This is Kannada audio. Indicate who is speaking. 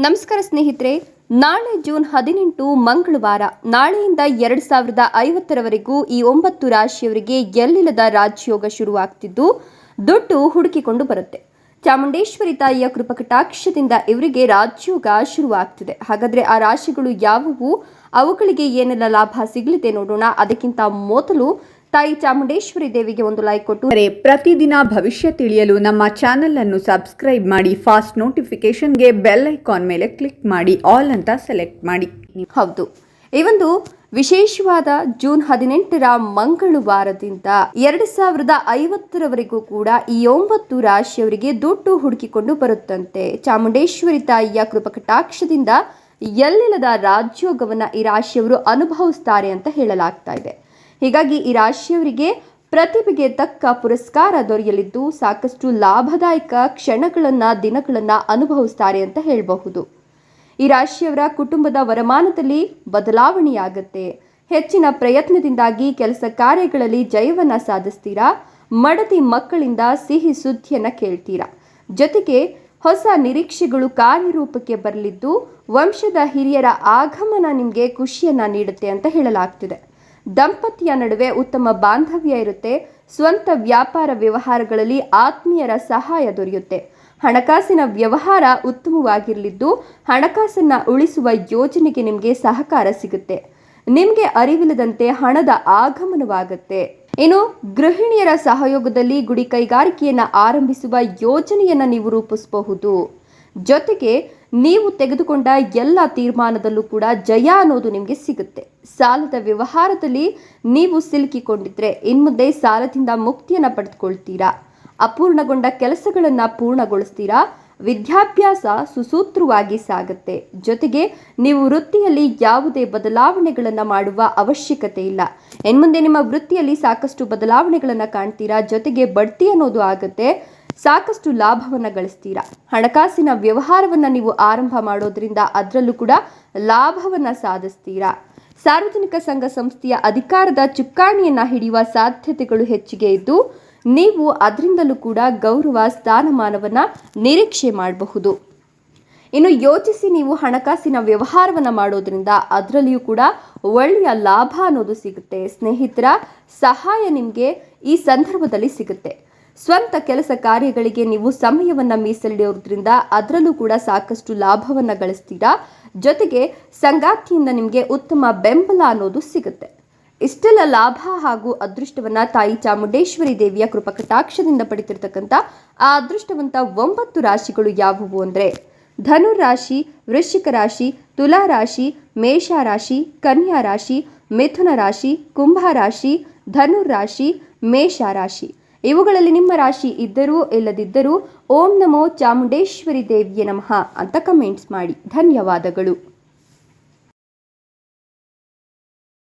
Speaker 1: ನಮಸ್ಕಾರ ಸ್ನೇಹಿತರೆ, ನಾಳೆ ಜೂನ್ ಹದಿನೆಂಟು ಮಂಗಳವಾರ, ನಾಳೆಯಿಂದ ಎರಡು ಸಾವಿರದ ಐವತ್ತರವರೆಗೂ ಈ ಒಂಬತ್ತು ರಾಶಿಯವರಿಗೆ ಎಲ್ಲಿಲ್ಲದ ರಾಜಯೋಗ ಶುರುವಾಗ್ತಿದ್ದು, ದುಡ್ಡು ಹುಡುಕಿಕೊಂಡು ಬರುತ್ತೆ. ಚಾಮುಂಡೇಶ್ವರಿ ತಾಯಿಯ ಕೃಪಕಟಾಕ್ಷದಿಂದ ಇವರಿಗೆ ರಾಜಯೋಗ ಶುರುವಾಗ್ತಿದೆ. ಹಾಗಾದ್ರೆ ಆ ರಾಶಿಗಳು ಯಾವುವು? ಅವುಗಳಿಗೆ ಏನೆಲ್ಲ ಲಾಭ ಸಿಗಲಿದೆ ನೋಡೋಣ. ಅದಕ್ಕಿಂತ ಮೊದಲು ತಾಯಿ ಚಾಮುಂಡೇಶ್ವರಿ ದೇವಿಗೆ ಒಂದು ಲೈಕ್ ಕೊಟ್ಟು.
Speaker 2: ಪ್ರತಿದಿನ ಭವಿಷ್ಯ ತಿಳಿಯಲು ನಮ್ಮ ಚಾನೆಲ್ ಅನ್ನು ಸಬ್ಸ್ಕ್ರೈಬ್ ಮಾಡಿ ಫಾಸ್ಟ್ ನೋಟಿಫಿಕೇಶನ್ಗೆ ಬೆಲ್ ಐಕಾನ್ ಮೇಲೆ ಕ್ಲಿಕ್ ಮಾಡಿ ಆಲ್ ಅಂತ ಸೆಲೆಕ್ಟ್ ಮಾಡಿ.
Speaker 1: ಹೌದು. ಈ ಒಂದು ವಿಶೇಷವಾದ ಜೂನ್ ಹದಿನೆಂಟರ ಮಂಗಳವಾರದಿಂದ ಎರಡು ಸಾವಿರದ ಐವತ್ತರವರೆಗೂ ಕೂಡ ಈ ಒಂಬತ್ತು ರಾಶಿಯವರಿಗೆ ದುಡ್ಡು ಹುಡುಕಿಕೊಂಡು ಬರುತ್ತಂತೆ. ಚಾಮುಂಡೇಶ್ವರಿ ತಾಯಿಯ ಕೃಪಕಟಾಕ್ಷದಿಂದ ಎಲ್ಲೆಲ್ಲದ ರಾಜ್ಯೋಗವನ್ನು ಈ ರಾಶಿಯವರು ಅನುಭವಿಸ್ತಾರೆ ಅಂತ ಹೇಳಲಾಗ್ತಾ ಇದೆ. ಹೀಗಾಗಿ ಈ ರಾಶಿಯವರಿಗೆ ಪ್ರತಿಭೆಗೆ ತಕ್ಕ ಪುರಸ್ಕಾರ ದೊರೆಯಲಿದ್ದು ಸಾಕಷ್ಟು ಲಾಭದಾಯಕ ಕ್ಷಣಗಳನ್ನು, ದಿನಗಳನ್ನು ಅನುಭವಿಸ್ತಾರೆ ಅಂತ ಹೇಳಬಹುದು. ಈ ರಾಶಿಯವರ ಕುಟುಂಬದ ವರಮಾನದಲ್ಲಿ ಬದಲಾವಣೆಯಾಗತ್ತೆ. ಹೆಚ್ಚಿನ ಪ್ರಯತ್ನದಿಂದಾಗಿ ಕೆಲಸ ಕಾರ್ಯಗಳಲ್ಲಿ ಜಯವನ್ನ ಸಾಧಿಸ್ತೀರಾ? ಮಡದಿ ಮಕ್ಕಳಿಂದ ಸಿಹಿ ಸುದ್ದಿಯನ್ನ ಕೇಳ್ತೀರಾ? ಜೊತೆಗೆ ಹೊಸ ನಿರೀಕ್ಷೆಗಳು ಕಾರ್ಯರೂಪಕ್ಕೆ ಬರಲಿದ್ದು, ವಂಶದ ಹಿರಿಯರ ಆಗಮನ ನಿಮಗೆ ಖುಷಿಯನ್ನ ನೀಡುತ್ತೆ ಅಂತ ಹೇಳಲಾಗ್ತಿದೆ. ದಂಪತಿಯ ನಡುವೆ ಉತ್ತಮ ಬಾಂಧವ್ಯ ಇರುತ್ತೆ, ಸ್ವಂತ ವ್ಯಾಪಾರ ವ್ಯವಹಾರಗಳಲ್ಲಿ ಆತ್ಮೀಯರ ಸಹಾಯ ದೊರೆಯುತ್ತೆ. ಹಣಕಾಸಿನ ವ್ಯವಹಾರ ಉತ್ತಮವಾಗಿರಲಿದ್ದು, ಹಣಕಾಸನ್ನು ಉಳಿಸುವ ಯೋಜನೆಗೆ ನಿಮಗೆ ಸಹಕಾರ ಸಿಗುತ್ತೆ. ನಿಮಗೆ ಅರಿವಿಲ್ಲದಂತೆ ಹಣದ ಆಗಮನವಾಗುತ್ತೆ. ಇನ್ನು, ಗೃಹಿಣಿಯರ ಸಹಯೋಗದಲ್ಲಿ ಗುಡಿ ಕೈಗಾರಿಕೆಯನ್ನ ಆರಂಭಿಸುವ ಯೋಜನೆಯನ್ನ ನೀವು ರೂಪಿಸಬಹುದು. ಜೊತೆಗೆ ನೀವು ತೆಗೆದುಕೊಂಡ ಎಲ್ಲ ತೀರ್ಮಾನದಲ್ಲೂ ಕೂಡ ಜಯ ಅನ್ನೋದು ನಿಮಗೆ ಸಿಗುತ್ತೆ. ಸಾಲದ ವ್ಯವಹಾರದಲ್ಲಿ ನೀವು ಸಿಲುಕಿಕೊಂಡಿದ್ರೆ ಇನ್ಮುಂದೆ ಸಾಲದಿಂದ ಮುಕ್ತಿಯನ್ನು ಪಡೆದುಕೊಳ್ತೀರಾ? ಅಪೂರ್ಣಗೊಂಡ ಕೆಲಸಗಳನ್ನು ಪೂರ್ಣಗೊಳಿಸ್ತೀರಾ? ವಿದ್ಯಾಭ್ಯಾಸ ಸುಸೂತ್ರವಾಗಿ ಸಾಗುತ್ತೆ. ಜೊತೆಗೆ ನೀವು ವೃತ್ತಿಯಲ್ಲಿ ಯಾವುದೇ ಬದಲಾವಣೆಗಳನ್ನು ಮಾಡುವ ಅವಶ್ಯಕತೆ ಇಲ್ಲ. ಇನ್ಮುಂದೆ ನಿಮ್ಮ ವೃತ್ತಿಯಲ್ಲಿ ಸಾಕಷ್ಟು ಬದಲಾವಣೆಗಳನ್ನು ಕಾಣ್ತೀರಾ? ಜೊತೆಗೆ ಬಡ್ತಿ ಅನ್ನೋದು ಆಗುತ್ತೆ. ಸಾಕಷ್ಟು ಲಾಭವನ್ನು ಗಳಿಸ್ತೀರಾ? ಹಣಕಾಸಿನ ವ್ಯವಹಾರವನ್ನು ನೀವು ಆರಂಭ ಮಾಡೋದ್ರಿಂದ ಅದರಲ್ಲೂ ಕೂಡ ಲಾಭವನ್ನು ಸಾಧಿಸ್ತೀರಾ? ಸಾರ್ವಜನಿಕ ಸಂಘ ಸಂಸ್ಥೆಯ ಅಧಿಕಾರದ ಚುಕ್ಕಾಣಿಯನ್ನ ಹಿಡಿಯುವ ಸಾಧ್ಯತೆಗಳು ಹೆಚ್ಚಿಗೆ ಇದ್ದು, ನೀವು ಅದರಿಂದಲೂ ಕೂಡ ಗೌರವ, ಸ್ಥಾನಮಾನವನ್ನ ನಿರೀಕ್ಷೆ ಮಾಡಬಹುದು. ಇನ್ನು ಯೋಚಿಸಿ ನೀವು ಹಣಕಾಸಿನ ವ್ಯವಹಾರವನ್ನು ಮಾಡೋದ್ರಿಂದ ಅದರಲ್ಲಿಯೂ ಕೂಡ ಒಳ್ಳೆಯ ಲಾಭ ಅನ್ನೋದು ಸಿಗುತ್ತೆ. ಸ್ನೇಹಿತರ, ಸಹಾಯ ನಿಮಗೆ ಈ ಸಂದರ್ಭದಲ್ಲಿ ಸಿಗುತ್ತೆ. ಸ್ವಂತ ಕೆಲಸ ಕಾರ್ಯಗಳಿಗೆ ನೀವು ಸಮಯವನ್ನು ಮೀಸಲಿಡೋದ್ರಿಂದ ಅದರಲ್ಲೂ ಕೂಡ ಸಾಕಷ್ಟು ಲಾಭವನ್ನು ಗಳಿಸ್ತೀರಾ? ಜೊತೆಗೆ ಸಂಗಾತಿಯಿಂದ ನಿಮಗೆ ಉತ್ತಮ ಬೆಂಬಲ ಅನ್ನೋದು ಸಿಗುತ್ತೆ. ಇಷ್ಟೆಲ್ಲ ಲಾಭ ಹಾಗೂ ಅದೃಷ್ಟವನ್ನ ತಾಯಿ ಚಾಮುಂಡೇಶ್ವರಿ ದೇವಿಯ ಕೃಪಕಟಾಕ್ಷದಿಂದ ಪಡಿತಿರ್ತಕ್ಕಂಥ ಆ ಅದೃಷ್ಟವಂತ ಒಂಬತ್ತು ರಾಶಿಗಳು ಯಾವುವು ಅಂದರೆ ಧನು ರಾಶಿ ವೃಶ್ಚಿಕ ರಾಶಿ, ತುಲಾ ರಾಶಿ, ಮೇಷ ರಾಶಿ, ಕನ್ಯಾ ರಾಶಿ, ಮಿಥುನ ರಾಶಿ, ಕುಂಭ ರಾಶಿ, ಧನುರ್ ರಾಶಿ, ಮೇಷ ರಾಶಿ. ಇವುಗಳಲ್ಲಿ ನಿಮ್ಮ ರಾಶಿ ಇದ್ದರೂ ಇಲ್ಲದಿದ್ದರೂ ಓಂ ನಮೋ ಚಾಮುಂಡೇಶ್ವರಿ ದೇವಿಯ ನಮಃ ಅಂತ ಕಮೆಂಟ್ಸ್ ಮಾಡಿ. ಧನ್ಯವಾದಗಳು.